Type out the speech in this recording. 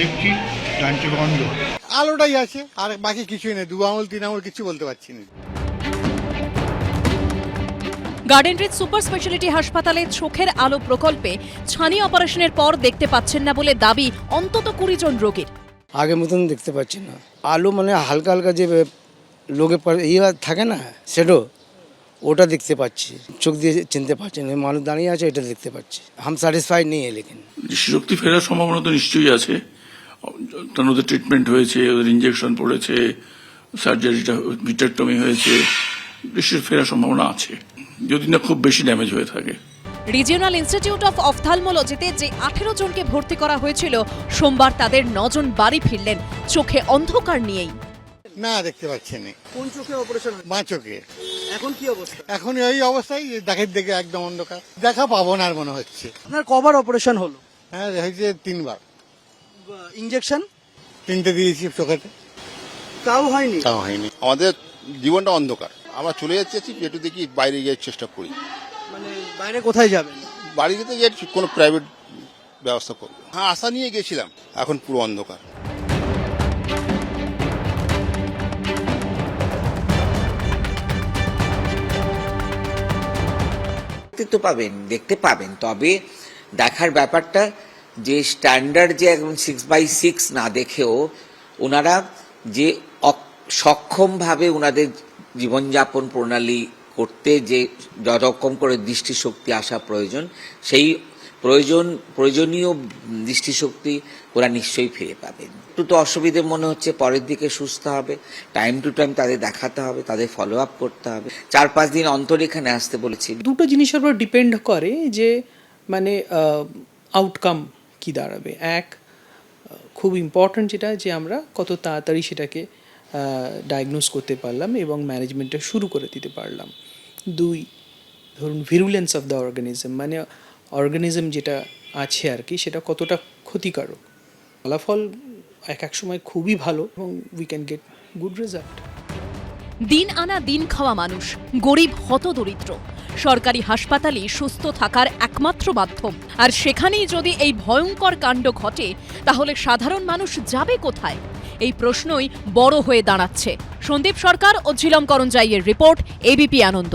দেখছি আলোটাই আছে আর বাকি কিছুই নেই দু আঙুল তিন আঙুল কিছু বলতে পারছি না। গার্ডেন রিচ সুপার স্পেশালিটি হাসপাতালে চোখের আলো প্রকল্পে ছানি অপারেশনের পর দেখতে পাচ্ছেন না বলে দাবি অন্তত কুড়ি জন রোগীর। আগের মতন দেখতে পাচ্ছি না। আলো মানে হালকা হালকা যে লোকে ইয়ে থাকে না সেটো ওটা দেখতে পাচ্ছি। চোখ দিয়ে চিনতে পারছি না। মানুষ দাঁড়িয়ে আছে এটা দেখতে পাচ্ছি। হাম স্যাটিসফাইড নেই লেকিন দৃষ্টিশক্তি ফেরার সম্ভাবনা তো নিশ্চয়ই আছে। কারণ ওদের ট্রিটমেন্ট হয়েছে ওদের ইঞ্জেকশন পড়েছে সার্জারিটা ভিটারটমি হয়েছে। দৃষ্টি ফেরার সম্ভাবনা আছে। যদি না খুব বেশি ড্যামেজ হয়ে থাকে। রিজিওনাল ইনস্টিটিউট অফ অফথালমোলজিতে যে আঠেরো জনকে ভর্তি করা হয়েছিল সোমবার তাদের নজন বাড়ি ফিরলেন। চোখে অন্ধকার নিয়েই। না দেখতে পাচ্ছি না কোন চোখে অপারেশন বাঁ চোখে। এখন কি অবস্থা? এখন এই অবস্থায় দেখে দেখে একদম অন্ধকার। দেখা পাবো না আর মনে হচ্ছে। আপনার কবার অপারেশন হলো? হ্যাঁ হয়েছে তিনবার। ইঞ্জেকশন তিনটে দিয়েছি চোখেতে। তাও হয়নি? তাও হয়নি। আমাদের জীবনটা অন্ধকার। আমরা চলে যাচ্ছি একটু দেখি বাইরে গিয়ে চেষ্টা করি। মানে বাইরে কোথায় যাবেন? বাড়িতে গিয়ে কোনো প্রাইভেট ব্যবস্থা করব। হ্যাঁ আশা নিয়ে গেছিলাম। এখন পুরো অন্ধকার। তো পাবেন, দেখতে পাবেন। তবে দেখার ব্যাপারটা যে স্ট্যান্ডার্ড যে একদম সিক্স বাই সিক্স না দেখেও ওনারা যে সক্ষমভাবে ওনাদের জীবনযাপন প্রণালী করতে যে যতক্ষম করে দৃষ্টিশক্তি আসা প্রয়োজন, সেই প্রয়োজন, প্রয়োজনীয় দৃষ্টিশক্তি ওরা নিশ্চয়ই ফিরে পাবেন। একটু তো অসুবিধে মনে হচ্ছে, পরের দিকে সুস্থ হবে টাইম টু টাইম তাদের দেখাতে হবে, তাদের ফলো আপ করতে হবে। চার পাঁচ দিন অন্তর এখানে আসতে বলেছি। দুটো জিনিসের উপর ডিপেন্ড করে যে মানে আউটকাম কি দাঁড়াবে। এক খুব ইম্পর্ট্যান্ট যেটা, যে আমরা কত তাড়াতাড়ি সেটাকে ডায়াগনোস করতে পারলাম এবং ম্যানেজমেন্টটা শুরু করে দিতে পারলাম। দুই, ধরুন ভিরুলেন্স অফ দ্য অর্গানিজম মানে অর্গানিজম যেটা আছে আর কি, সেটা কতটা ক্ষতিকারক? ফলাফল এক এক সময় খুবই ভালো এবং we can get good result দিন আনা দিন খাওয়া মানুষ, গরিব হতদরিদ্র সরকারি হাসপাতালই সুস্থ থাকার একমাত্র মাধ্যম। আর সেখানেই যদি এই ভয়ঙ্কর কাণ্ড ঘটে, তাহলে সাধারণ মানুষ যাবে কোথায়? এই প্রশ্নই বড় হয়ে দাঁড়াচ্ছে। সন্দীপ সরকার ও ঝিলম করঞ্জাইয়ের রিপোর্ট এবিপি আনন্দ।